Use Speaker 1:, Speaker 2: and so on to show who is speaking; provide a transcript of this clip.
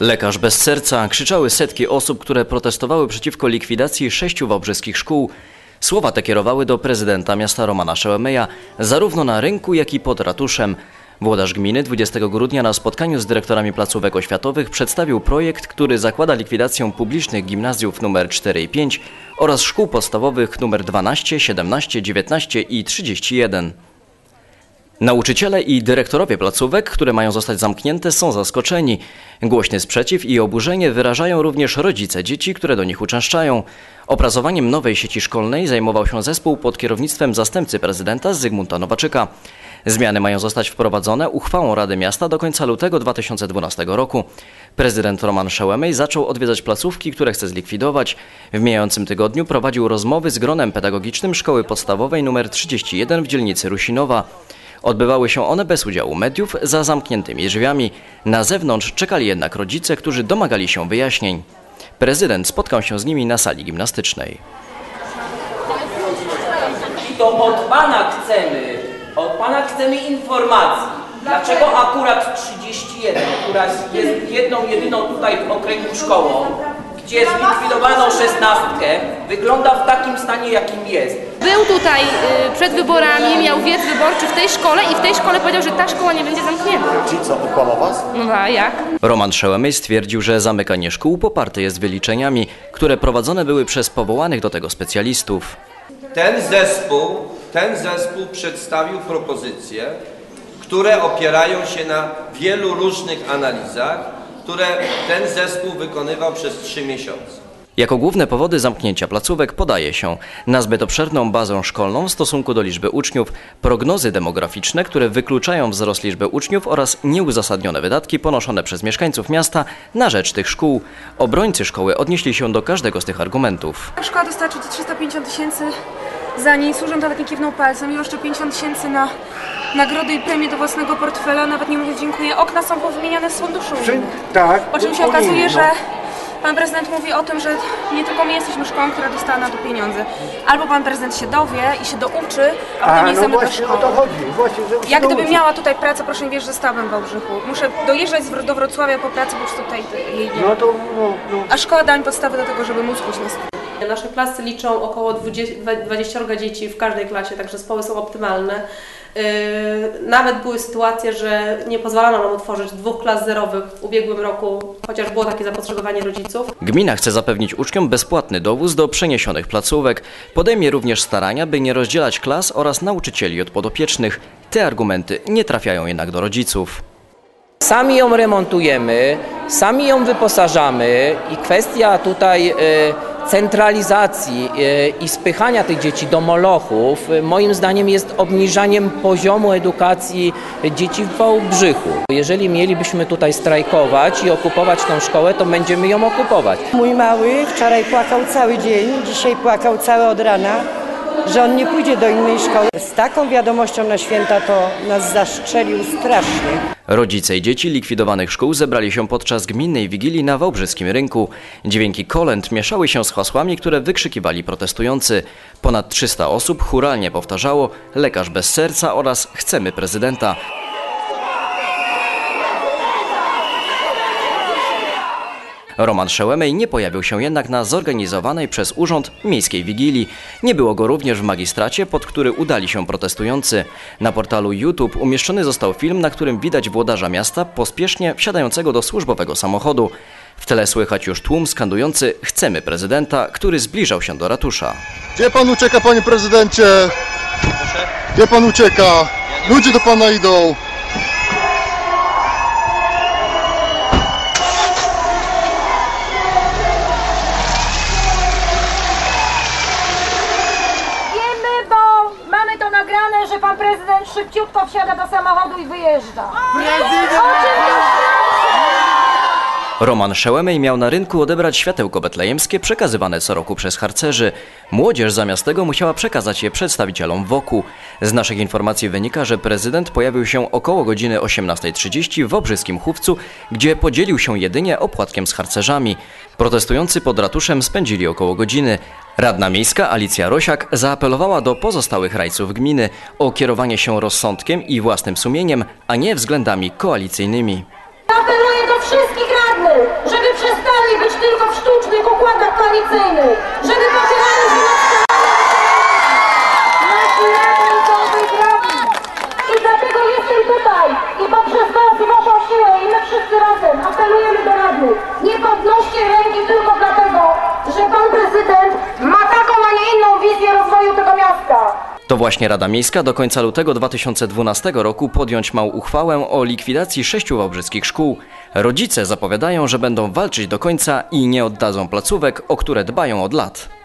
Speaker 1: Lekarz bez serca krzyczały setki osób, które protestowały przeciwko likwidacji sześciu wałbrzyskich szkół. Słowa te kierowały do prezydenta miasta Romana Szełemeja, zarówno na rynku, jak i pod ratuszem. Włodarz gminy 20 grudnia na spotkaniu z dyrektorami placówek oświatowych przedstawił projekt, który zakłada likwidację publicznych gimnazjów nr 4 i 5 oraz szkół podstawowych nr 12, 17, 19 i 31. Nauczyciele i dyrektorowie placówek, które mają zostać zamknięte, są zaskoczeni. Głośny sprzeciw i oburzenie wyrażają również rodzice dzieci, które do nich uczęszczają. Opracowaniem nowej sieci szkolnej zajmował się zespół pod kierownictwem zastępcy prezydenta Zygmunta Nowaczyka. Zmiany mają zostać wprowadzone uchwałą Rady Miasta do końca lutego 2012 roku. Prezydent Roman Szełemej zaczął odwiedzać placówki, które chce zlikwidować. W mijającym tygodniu prowadził rozmowy z gronem pedagogicznym Szkoły Podstawowej nr 31 w dzielnicy Rusinowa. Odbywały się one bez udziału mediów, za zamkniętymi drzwiami. Na zewnątrz czekali jednak rodzice, którzy domagali się wyjaśnień. Prezydent spotkał się z nimi na sali gimnastycznej.
Speaker 2: I to od Pana chcemy, od Pana chcemy informacji. Dlaczego akurat 31, która jest jedną, jedyną tutaj w okręgu szkołą, gdzie zlikwidowano szesnastkę, wygląda w takim stanie, jakim jest.
Speaker 3: Był tutaj y, przed wyborami, miał wiec wyborczy w tej szkole i w tej szkole powiedział, że ta szkoła nie będzie zamknięta.
Speaker 4: Czyli co, okłamał was?
Speaker 3: No a jak?
Speaker 1: Roman Szełemej stwierdził, że zamykanie szkół poparte jest wyliczeniami, które prowadzone były przez powołanych do tego specjalistów.
Speaker 5: Ten zespół, ten zespół przedstawił propozycje, które opierają się na wielu różnych analizach, które ten zespół wykonywał przez trzy miesiące.
Speaker 1: Jako główne powody zamknięcia placówek podaje się na zbyt obszerną bazę szkolną w stosunku do liczby uczniów, prognozy demograficzne, które wykluczają wzrost liczby uczniów oraz nieuzasadnione wydatki ponoszone przez mieszkańców miasta na rzecz tych szkół. Obrońcy szkoły odnieśli się do każdego z tych argumentów.
Speaker 6: Szkoła dostarczy ci 350 tysięcy za niej, służą to takim kiwnął palcem i jeszcze 50 tysięcy na nagrody i premie do własnego portfela, nawet nie mówię dziękuję. Okna są powymieniane z funduszu.
Speaker 4: Tak.
Speaker 6: Po czym się okazuje, że pan prezydent mówi o tym, że nie tylko my jesteśmy szkołą, która dostała na to pieniądze. Albo pan prezydent się dowie i się douczy, a potem nie
Speaker 4: no
Speaker 6: zamyka
Speaker 4: właśnie
Speaker 6: szkoły.
Speaker 4: o to chodzi. Właśnie, żeby się
Speaker 6: Jak gdybym
Speaker 4: nauczyć.
Speaker 6: miała tutaj pracę, proszę mi wierzyć, że stałabym w Wałbrzychu. Muszę dojeżdżać do Wrocławia po pracy, bo już tutaj jej nie.
Speaker 4: No to, no, no.
Speaker 6: A szkoła da mi podstawy do tego, żeby móc pójść na studia.
Speaker 7: Nasze klasy liczą około 20, 20 dzieci w każdej klasie, także zespoły są optymalne. Yy, Nawet były sytuacje, że nie pozwalano nam otworzyć dwóch klas zerowych w ubiegłym roku, chociaż było takie zapotrzebowanie rodziców.
Speaker 1: Gmina chce zapewnić uczniom bezpłatny dowóz do przeniesionych placówek. Podejmie również starania, by nie rozdzielać klas oraz nauczycieli od podopiecznych. Te argumenty nie trafiają jednak do rodziców.
Speaker 2: Sami ją remontujemy, sami ją wyposażamy i kwestia tutaj e, centralizacji e, i spychania tych dzieci do molochów e, moim zdaniem jest obniżaniem poziomu edukacji dzieci w Wałbrzychu. Jeżeli mielibyśmy tutaj strajkować i okupować tą szkołę, to będziemy ją okupować.
Speaker 8: Mój mały wczoraj płakał cały dzień, dzisiaj płakał cały od rana, że on nie pójdzie do innej szkoły. Z taką wiadomością na święta to nas zastrzelił strasznie.
Speaker 1: Rodzice i dzieci likwidowanych szkół zebrali się podczas gminnej wigilii na Wałbrzyskim Rynku. Dźwięki kolęd mieszały się z hasłami, które wykrzykiwali protestujący. Ponad 300 osób churalnie powtarzało lekarz bez serca oraz chcemy prezydenta. Roman Szełemej nie pojawił się jednak na zorganizowanej przez urząd miejskiej wigilii. Nie było go również w magistracie, pod który udali się protestujący. Na portalu YouTube umieszczony został film, na którym widać włodarza miasta pospiesznie wsiadającego do służbowego samochodu. W tle słychać już tłum skandujący Chcemy prezydenta, który zbliżał się do ratusza.
Speaker 9: Gdzie pan ucieka, panie prezydencie? Gdzie pan ucieka? Ludzie do pana idą.
Speaker 10: Że pan prezydent szybciutko wsiada do samochodu i wyjeżdża.
Speaker 1: Roman Szełemej miał na rynku odebrać światełko betlejemskie przekazywane co roku przez harcerzy. Młodzież zamiast tego musiała przekazać je przedstawicielom wokół. Z naszych informacji wynika, że prezydent pojawił się około godziny 18.30 w Obrzyskim Chówcu, gdzie podzielił się jedynie opłatkiem z harcerzami. Protestujący pod ratuszem spędzili około godziny. Radna miejska Alicja Rosiak zaapelowała do pozostałych rajców gminy o kierowanie się rozsądkiem i własnym sumieniem, a nie względami koalicyjnymi.
Speaker 10: Apeluję do wszystkich radnych. żeby przestali być tylko w sztucznych układach koalicyjnych, żeby pocierali się wygrani. I dlatego jestem tutaj i poprzez Was i Waszą siłę i my wszyscy razem apelujemy do radnych. Nie podnoście ręki tylko dlatego, że Pan Prezydent ma taką, a nie inną wizję rozwoju tego miasta.
Speaker 1: To właśnie Rada Miejska do końca lutego 2012 roku podjąć ma uchwałę o likwidacji sześciu wałbrzyskich szkół. Rodzice zapowiadają, że będą walczyć do końca i nie oddadzą placówek, o które dbają od lat.